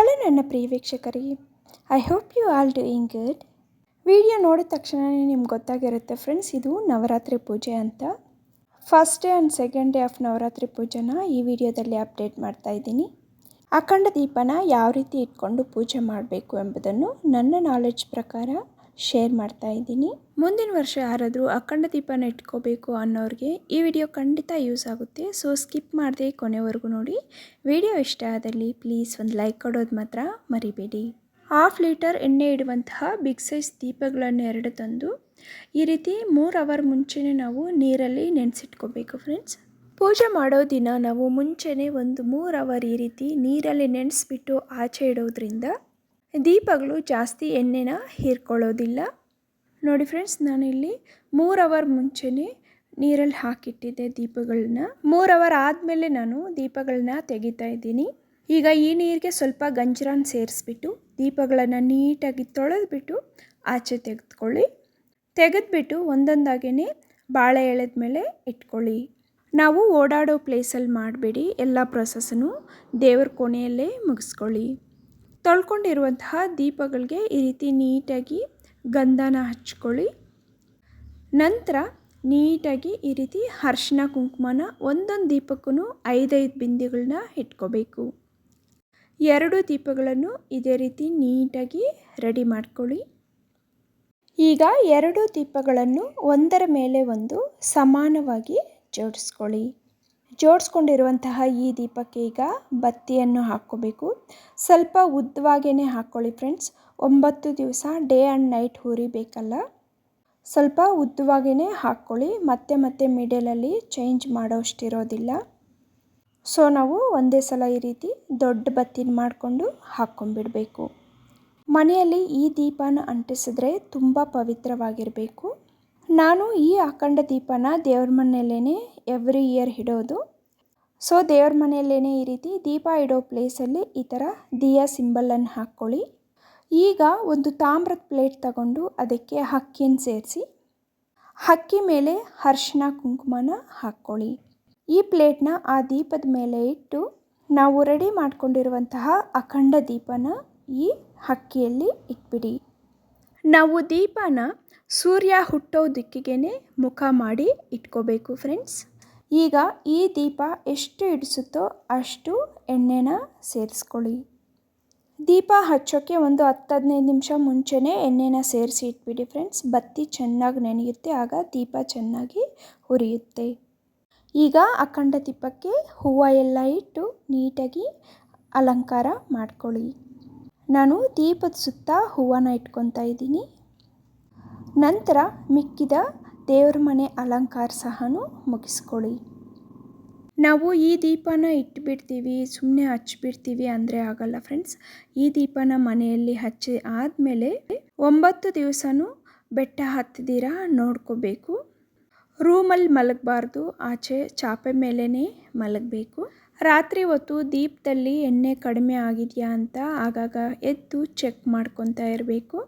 Hello ನನ್ನ ಪ್ರಿಯ ವೀಕ್ಷಕರಿಗೆ I hope you all doing good video ನೋಡಿದ ತಕ್ಷಣವೇ ನಿಮ್ಗೆ ಗೊತ್ತಾಗಿರುತ್ತೆ ಫ್ರೆಂಡ್ಸ್ ಇದು ನವರಾತ್ರಿ ಪೂಜೆ ಅಂತ. First day and second day of Navaratri ಪೂಜೆನ ಈ ವಿಡಿಯೋದಲ್ಲಿ ಅಪ್ಡೇಟ್ ಮಾಡ್ತಾ ಇದ್ದೀನಿ. ಅಖಂಡ ದೀಪನ ಯಾವ ರೀತಿ ಇಟ್ಕೊಂಡು ಪೂಜೆ ಮಾಡಬೇಕು ಎಂಬುದನ್ನು ನನ್ನ ನಾಲೆಡ್ಜ್ ಪ್ರಕಾರ ಶೇರ್ ಮಾಡ್ತಾ ಇದ್ದೀನಿ. ಮುಂದಿನ ವರ್ಷ ಯಾರಾದರೂ ಅಖಂಡ ದೀಪನ ಇಟ್ಕೋಬೇಕು ಅನ್ನೋರಿಗೆ ಈ ವಿಡಿಯೋ ಖಂಡಿತ ಯೂಸ್ ಆಗುತ್ತೆ. ಸೊ ಸ್ಕಿಪ್ ಮಾಡದೆ ಕೊನೆವರೆಗೂ ನೋಡಿ. ವಿಡಿಯೋ ಇಷ್ಟ ಆದಲ್ಲಿ ಪ್ಲೀಸ್ ಒಂದು ಲೈಕ್ ಕೊಡೋದು ಮಾತ್ರ ಮರಿಬೇಡಿ. ಹಾಫ್ ಲೀಟರ್ ಎಣ್ಣೆ ಇಡುವಂತಹ ಬಿಗ್ ಸೈಜ್ ದೀಪಗಳನ್ನು ಎರಡು ತಂದು ಈ ರೀತಿ ಮೂರು ಅವರ್ ಮುಂಚೆನೇ ನಾವು ನೀರಲ್ಲಿ ನೆನೆಸಿಟ್ಕೋಬೇಕು ಫ್ರೆಂಡ್ಸ್ ಪೂಜೆ ಮಾಡೋ ದಿನ ನಾವು ಮುಂಚೆನೇ ಒಂದು ಮೂರು ಅವರ್ ಈ ರೀತಿ ನೀರಲ್ಲಿ ನೆನೆಸ್ಬಿಟ್ಟು ಆಚೆ ಇಡೋದ್ರಿಂದ ದೀಪಗಳು ಜಾಸ್ತಿ ಎಣ್ಣೆನ ಹೀರ್ಕೊಳ್ಳೋದಿಲ್ಲ. ನೋಡಿ ಫ್ರೆಂಡ್ಸ್ ನಾನಿಲ್ಲಿ ಮೂರು ಅವರ್ ಮುಂಚೆನೇ ನೀರಲ್ಲಿ ಹಾಕಿಟ್ಟಿದ್ದೆ ದೀಪಗಳನ್ನ. ಮೂರು ಅವರ್ ಆದಮೇಲೆ ನಾನು ದೀಪಗಳನ್ನ ತೆಗಿತಾ ಇದ್ದೀನಿ. ಈಗ ಈ ನೀರಿಗೆ ಸ್ವಲ್ಪ ಗಂಜರಾನ ಸೇರಿಸ್ಬಿಟ್ಟು ದೀಪಗಳನ್ನು ನೀಟಾಗಿ ತೊಳೆದ್ಬಿಟ್ಟು ಆಚೆ ತೆಗೆದುಕೊಳ್ಳಿ. ತೆಗೆದ್ಬಿಟ್ಟು ಒಂದೊಂದಾಗೇ ಬಾಳೆ ಎಳೆದ ಮೇಲೆ ಇಟ್ಕೊಳ್ಳಿ. ನಾವು ಓಡಾಡೋ ಪ್ಲೇಸಲ್ಲಿ ಮಾಡಬೇಡಿ, ಎಲ್ಲ ಪ್ರೊಸೆಸನ್ನು ದೇವ್ರ ಕೋಣೆಯಲ್ಲೇ ಮುಗಿಸ್ಕೊಳ್ಳಿ. ತೊಳ್ಕೊಂಡಿರುವಂತಹ ದೀಪಗಳಿಗೆ ಈ ರೀತಿ ನೀಟಾಗಿ ಗಂಧನ ಹಚ್ಕೊಳ್ಳಿ. ನಂತರ ನೀಟಾಗಿ ಈ ರೀತಿ ಅರ್ಶಿನ ಕುಂಕುಮನ ಒಂದೊಂದು ದೀಪಕ್ಕೂ ಐದೈದು ಬಿಂದಿಗಳನ್ನ ಇಟ್ಕೋಬೇಕು. ಎರಡು ದೀಪಗಳನ್ನು ಇದೇ ರೀತಿ ನೀಟಾಗಿ ರೆಡಿ ಮಾಡ್ಕೊಳ್ಳಿ. ಈಗ ಎರಡು ದೀಪಗಳನ್ನು ಒಂದರ ಮೇಲೆ ಒಂದು ಸಮಾನವಾಗಿ ಜೋಡಿಸ್ಕೊಳ್ಳಿ. ಜೋಡಿಸ್ಕೊಂಡಿರುವಂತಹ ಈ ದೀಪಕ್ಕೆ ಈಗ ಬತ್ತಿಯನ್ನು ಹಾಕ್ಕೋಬೇಕು. ಸ್ವಲ್ಪ ಉದ್ದವಾಗೇ ಹಾಕ್ಕೊಳ್ಳಿ ಫ್ರೆಂಡ್ಸ್. ಒಂಬತ್ತು ದಿವಸ ಡೇ ಆ್ಯಂಡ್ ನೈಟ್ ಹುರಿಬೇಕಲ್ಲ ಸ್ವಲ್ಪ ಉದ್ದವಾಗೇ ಹಾಕ್ಕೊಳ್ಳಿ ಮತ್ತೆ ಮತ್ತೆ ಮಿಡಲಲ್ಲಿ ಚೇಂಜ್ ಮಾಡೋಷ್ಟಿರೋದಿಲ್ಲ. ಸೊ, ನಾವು ಒಂದೇ ಸಲ ಈ ರೀತಿ ದೊಡ್ಡ ಬತ್ತಿನ ಮಾಡಿಕೊಂಡು ಹಾಕ್ಕೊಂಡ್ಬಿಡಬೇಕು. ಮನೆಯಲ್ಲಿ ಈ ದೀಪನ ಅಂಟಿಸಿದ್ರೆ ತುಂಬ ಪವಿತ್ರವಾಗಿರಬೇಕು. ನಾನು ಈ ಅಖಂಡ ದೀಪನ ದೇವ್ರ ಮನೆಯಲ್ಲೇ ಎವ್ರಿ ಇಯರ್ ಇಡೋದು. ಸೊ ದೇವ್ರ ಮನೆಯಲ್ಲೇ ಈ ರೀತಿ ದೀಪ ಇಡೋ ಪ್ಲೇಸಲ್ಲಿ ಈ ಥರ ದಿಯಾ ಸಿಂಬಲನ್ನು ಹಾಕ್ಕೊಳ್ಳಿ. ಈಗ ಒಂದು ತಾಮ್ರದ ಪ್ಲೇಟ್ ತಗೊಂಡು ಅದಕ್ಕೆ ಹಕ್ಕಿನ ಸೇರಿಸಿ, ಹಕ್ಕಿ ಮೇಲೆ ಅರ್ಶಿನ ಕುಂಕುಮನ ಹಾಕ್ಕೊಳ್ಳಿ. ಈ ಪ್ಲೇಟ್ನ ಆ ದೀಪದ ಮೇಲೆ ಇಟ್ಟು ನಾವು ರೆಡಿ ಮಾಡಿಕೊಂಡಿರುವಂತಹ ಅಖಂಡ ದೀಪನ ಈ ಹಕ್ಕಿಯಲ್ಲಿ ಇಟ್ಬಿಡಿ. ನಾವು ದೀಪನ ಸೂರ್ಯ ಹುಟ್ಟೋ ದಿಕ್ಕಿಗೆ ಮುಖ ಮಾಡಿ ಇಟ್ಕೋಬೇಕು ಫ್ರೆಂಡ್ಸ್ ಈಗ ಈ ದೀಪ ಎಷ್ಟು ಇಡಿಸುತ್ತೋ ಅಷ್ಟು ಎಣ್ಣೆನ ಸೇರಿಸ್ಕೊಳ್ಳಿ. ದೀಪ ಹಚ್ಚೋಕ್ಕೆ ಒಂದು ಹತ್ತು ಹದಿನೈದು ನಿಮಿಷ ಮುಂಚೆನೇ ಎಣ್ಣೆನ ಸೇರಿಸಿ ಇಟ್ಬಿಡಿ ಫ್ರೆಂಡ್ಸ್ ಬತ್ತಿ ಚೆನ್ನಾಗಿ ನೆನೆಯುತ್ತೆ, ಆಗ ದೀಪ ಚೆನ್ನಾಗಿ ಹುರಿಯುತ್ತೆ ಈಗ ಅಖಂಡ ದೀಪಕ್ಕೆ ಹೂವು ಎಲ್ಲ ಇಟ್ಟು ನೀಟಾಗಿ ಅಲಂಕಾರ ಮಾಡ್ಕೊಳ್ಳಿ. ನಾನು ದೀಪದ ಸುತ್ತ ಹೂವನ್ನ ಇಟ್ಕೊತಾ ಇದ್ದೀನಿ. ನಂತರ ಮಿಕ್ಕಿದ ದೇವ್ರ ಮನೆ ಅಲಂಕಾರ ಸಹ ಮುಗಿಸ್ಕೊಳ್ಳಿ. ನಾವು ಈ ದೀಪನ ಇಟ್ಬಿಡ್ತೀವಿ ಸುಮ್ಮನೆ ಹಚ್ಚಿಬಿಡ್ತೀವಿ ಅಂದರೆ ಆಗಲ್ಲ ಫ್ರೆಂಡ್ಸ್ ಈ ದೀಪನ ಮನೆಯಲ್ಲಿ ಹಚ್ಚಿ ಆದಮೇಲೆ ಒಂಬತ್ತು ದಿವಸನೂ ಬೆಟ್ಟ ಹತ್ತಿದಿರ ನೋಡ್ಕೋಬೇಕು. ರೂಮಲ್ಲಿ ಮಲಗಬಾರ್ದು, ಆಚೆ ಚಾಪೆ ಮೇಲೇ ಮಲಗಬೇಕು. ರಾತ್ರಿ ಹೊತ್ತು ದೀಪದಲ್ಲಿ ಎಣ್ಣೆ ಕಡಿಮೆ ಆಗಿದೆಯಾ ಅಂತ ಆಗಾಗ ಎದ್ದು ಚೆಕ್ ಮಾಡ್ಕೊತಾ ಇರಬೇಕು.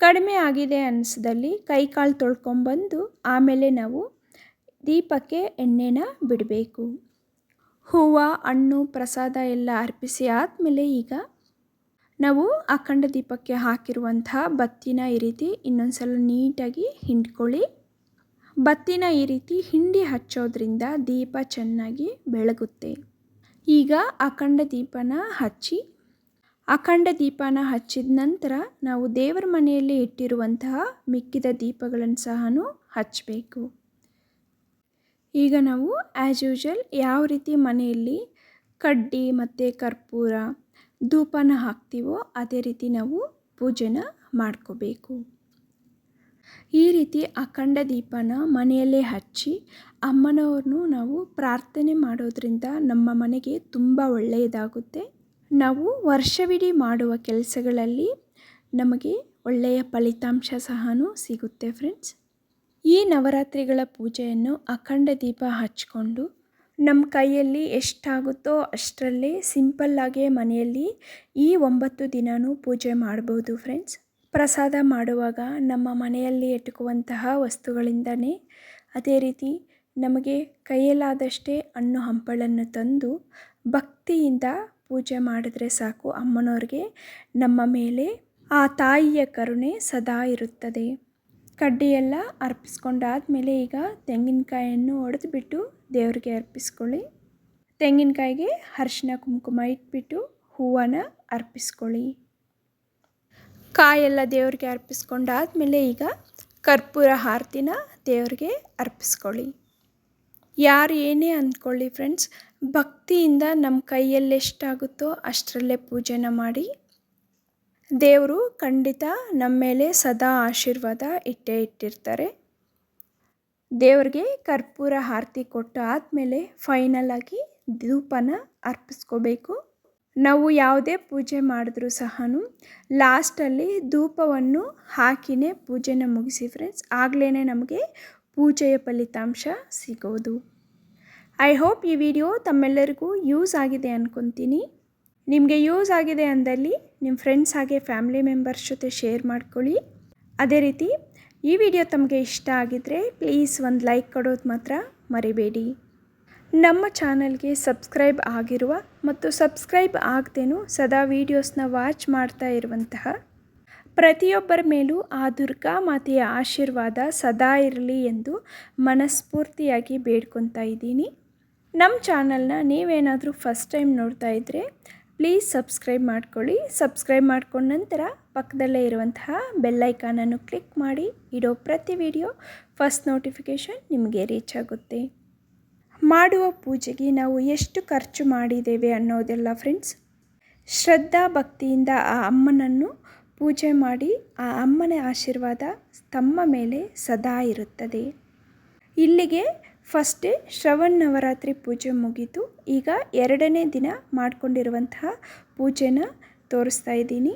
ಕಡಿಮೆ ಆಗಿದೆ ಅನ್ನಿಸ್ದಲ್ಲಿ ಕೈ ಕಾಲು ತೊಳ್ಕೊಂಬಂದು ಆಮೇಲೆ ನಾವು ದೀಪಕ್ಕೆ ಎಣ್ಣೆನ ಬಿಡಬೇಕು. ಹೂವು, ಹಣ್ಣು, ಪ್ರಸಾದ ಎಲ್ಲ ಅರ್ಪಿಸಿ ಆದಮೇಲೆ ಈಗ ನಾವು ಅಖಂಡ ದೀಪಕ್ಕೆ ಹಾಕಿರುವಂತಹ ಬತ್ತಿನ ಈ ರೀತಿ ಇನ್ನೊಂದು ಸಲ ನೀಟಾಗಿ ಹಿಂಡ್ಕೊಳ್ಳಿ. ಬತ್ತಿನ ಈ ರೀತಿ ಹಿಂಡಿ ಹಚ್ಚೋದ್ರಿಂದ ದೀಪ ಚೆನ್ನಾಗಿ ಬೆಳಗುತ್ತೆ. ಈಗ ಅಖಂಡ ದೀಪನ ಹಚ್ಚಿ, ಅಖಂಡ ದೀಪನ ಹಚ್ಚಿದ ನಂತರ ನಾವು ದೇವರ ಮನೆಯಲ್ಲಿ ಇಟ್ಟಿರುವಂತಹ ಮಿಕ್ಕಿದ ದೀಪಗಳನ್ನು ಸಹ ಹಚ್ಚಬೇಕು. ಈಗ ನಾವು ಆ್ಯಸ್ ಯೂಶಲ್ ಯಾವ ರೀತಿ ಮನೆಯಲ್ಲಿ ಕಡ್ಡಿ ಮತ್ತು ಕರ್ಪೂರ, ಧೂಪನ ಹಾಕ್ತೀವೋ ಅದೇ ರೀತಿ ನಾವು ಪೂಜೆನ ಮಾಡ್ಕೋಬೇಕು. ಈ ರೀತಿ ಅಖಂಡ ದೀಪನ ಮನೆಯಲ್ಲೇ ಹಚ್ಚಿ ಅಮ್ಮನವ್ರನ್ನು ನಾವು ಪ್ರಾರ್ಥನೆ ಮಾಡೋದ್ರಿಂದ ನಮ್ಮ ಮನೆಗೆ ತುಂಬ ಒಳ್ಳೆಯದಾಗುತ್ತೆ. ನಾವು ವರ್ಷವಿಡೀ ಮಾಡುವ ಕೆಲಸಗಳಲ್ಲಿ ನಮಗೆ ಒಳ್ಳೆಯ ಫಲಿತಾಂಶ ಸಹ ಸಿಗುತ್ತೆ ಫ್ರೆಂಡ್ಸ್. ಈ ನವರಾತ್ರಿಗಳ ಪೂಜೆಯನ್ನು ಅಖಂಡ ದೀಪ ಹಚ್ಕೊಂಡು ನಮ್ಮ ಕೈಯಲ್ಲಿ ಎಷ್ಟಾಗುತ್ತೋ ಅಷ್ಟರಲ್ಲೇ ಸಿಂಪಲ್ಲಾಗೇ ಮನೆಯಲ್ಲಿ ಈ ಒಂಬತ್ತು ದಿನವೂ ಪೂಜೆ ಮಾಡ್ಬೋದು ಫ್ರೆಂಡ್ಸ್. ಪ್ರಸಾದ ಮಾಡುವಾಗ ನಮ್ಮ ಮನೆಯಲ್ಲಿ ಎಟುಕುವಂತಹ ವಸ್ತುಗಳಿಂದನೇ. ಅದೇ ರೀತಿ ನಮಗೆ ಕೈಯಲ್ಲಾದಷ್ಟೇ ಹಣ್ಣು ಹಂಪಳನ್ನು ತಂದು ಭಕ್ತಿಯಿಂದ ಪೂಜೆ ಮಾಡಿದರೆ ಸಾಕು ಅಮ್ಮನವ್ರಿಗೆ. ನಮ್ಮ ಮೇಲೆ ಆ ತಾಯಿಯ ಕರುಣೆ ಸದಾ ಇರುತ್ತದೆ. ಕಡ್ಡಿಯೆಲ್ಲ ಅರ್ಪಿಸ್ಕೊಂಡಾದ್ಮೇಲೆ ಈಗ ತೆಂಗಿನಕಾಯನ್ನು ಒಡೆದುಬಿಟ್ಟು ದೇವರಿಗೆ ಅರ್ಪಿಸ್ಕೊಳ್ಳಿ. ತೆಂಗಿನಕಾಯಿಗೆ ಅರಿಶಿನ ಕುಂಕುಮ ಇಟ್ಬಿಟ್ಟು ಹೂವನ್ನು ಅರ್ಪಿಸ್ಕೊಳ್ಳಿ. ಕಾಯೆಲ್ಲ ದೇವ್ರಿಗೆ ಅರ್ಪಿಸ್ಕೊಂಡಾದ್ಮೇಲೆ ಈಗ ಕರ್ಪೂರ ಆರತಿನ ದೇವ್ರಿಗೆ ಅರ್ಪಿಸ್ಕೊಳ್ಳಿ. ಯಾರು ಏನೇ ಅಂದ್ಕೊಳ್ಳಿ ಫ್ರೆಂಡ್ಸ್ ಭಕ್ತಿಯಿಂದ ನಮ್ಮ ಕೈಯಲ್ಲಿ ಎಷ್ಟಾಗುತ್ತೋ ಅಷ್ಟರಲ್ಲೇ ಪೂಜೆನ ಮಾಡಿ. ದೇವರು ಖಂಡಿತ ನಮ್ಮ ಮೇಲೆ ಸದಾ ಆಶೀರ್ವಾದ ಇಟ್ಟೇ ಇಟ್ಟಿರ್ತಾರೆ. ದೇವ್ರಿಗೆ ಕರ್ಪೂರ ಆರತಿ ಕೊಟ್ಟು ಆದಮೇಲೆ ಫೈನಲ್ ಆಗಿ ಧೂಪನ ಅರ್ಪಿಸ್ಕೋಬೇಕು. ನಾವು ಯಾವುದೇ ಪೂಜೆ ಮಾಡಿದ್ರೂ ಸಹ ಲಾಸ್ಟಲ್ಲಿ ಧೂಪವನ್ನು ಹಾಕಿನೇ ಪೂಜೆನ ಮುಗಿಸಿ ಫ್ರೆಂಡ್ಸ್ ಆಗಲೇ ನಮಗೆ ಪೂಜೆಯ ಫಲಿತಾಂಶ ಸಿಗೋದು. ಐ ಹೋಪ್ ಈ ವಿಡಿಯೋ ತಮ್ಮೆಲ್ಲರಿಗೂ ಯೂಸ್ ಆಗಿದೆ ಅಂದ್ಕೊತೀನಿ ನಿಮಗೆ ಯೂಸ್ ಆಗಿದೆ ಅಂದಲ್ಲಿ ನಿಮ್ಮ ಫ್ರೆಂಡ್ಸ್ ಹಾಗೆ ಫ್ಯಾಮಿಲಿ ಮೆಂಬರ್ಸ್ ಜೊತೆ ಶೇರ್ ಮಾಡ್ಕೊಳ್ಳಿ. ಅದೇ ರೀತಿ ಈ ವಿಡಿಯೋ ತಮಗೆ ಇಷ್ಟ ಆಗಿದ್ದರೆ ಪ್ಲೀಸ್ ಒಂದು ಲೈಕ್ ಕೊಡೋದು ಮಾತ್ರ ಮರಿಬೇಡಿ. ನಮ್ಮ ಚಾನಲ್ಗೆ ಸಬ್ಸ್ಕ್ರೈಬ್ ಆಗಿರುವ ಮತ್ತು ಸಬ್ಸ್ಕ್ರೈಬ್ ಆಗದೇನೂ ಸದಾ ವೀಡಿಯೋಸ್ನ ವಾಚ್ ಮಾಡ್ತಾ ಇರುವಂತಹ ಪ್ರತಿಯೊಬ್ಬರ ಮೇಲೂ ಆ ದುರ್ಗಾ ಮಾತೆಯ ಆಶೀರ್ವಾದ ಸದಾ ಇರಲಿ ಎಂದು ಮನಸ್ಫೂರ್ತಿಯಾಗಿ ಬೇಡ್ಕೊತಾ ಇದ್ದೀನಿ. ನಮ್ಮ ಚಾನಲ್ನ ನೀವೇನಾದರೂ ಫಸ್ಟ್ ಟೈಮ್ ನೋಡ್ತಾ ಇದ್ದರೆ ಪ್ಲೀಸ್ ಸಬ್ಸ್ಕ್ರೈಬ್ ಮಾಡ್ಕೊಳ್ಳಿ. ಸಬ್ಸ್ಕ್ರೈಬ್ ಮಾಡ್ಕೊಂಡ ನಂತರ ಪಕ್ಕದಲ್ಲೇ ಇರುವಂತಹ ಬೆಲ್ಲೈಕಾನನ್ನು ಕ್ಲಿಕ್ ಮಾಡಿ. ಇಡೋ ಪ್ರತಿ ವಿಡಿಯೋ ಫಸ್ಟ್ ನೋಟಿಫಿಕೇಷನ್ ನಿಮಗೆ ರೀಚ್ ಆಗುತ್ತೆ. ಮಾಡುವ ಪೂಜೆಗೆ ನಾವು ಎಷ್ಟು ಖರ್ಚು ಮಾಡಿದ್ದೇವೆ ಅನ್ನೋದೆಲ್ಲ ಫ್ರೆಂಡ್ಸ್ ಶ್ರದ್ಧಾ ಭಕ್ತಿಯಿಂದ ಆ ಅಮ್ಮನನ್ನು ಪೂಜೆ ಮಾಡಿ ಆ ಅಮ್ಮನ ಆಶೀರ್ವಾದ ತಮ್ಮ ಮೇಲೆ ಸದಾ ಇರುತ್ತದೆ. ಇಲ್ಲಿಗೆ ಫಸ್ಟ್ ಶ್ರವಣ್ ನವರಾತ್ರಿ ಪೂಜೆ ಮುಗಿತು ಈಗ ಎರಡನೇ ದಿನ ಮಾಡಿಕೊಂಡಿರುವಂತಹ ಪೂಜೆನ ತೋರಿಸ್ತಾ ಇದ್ದೀನಿ.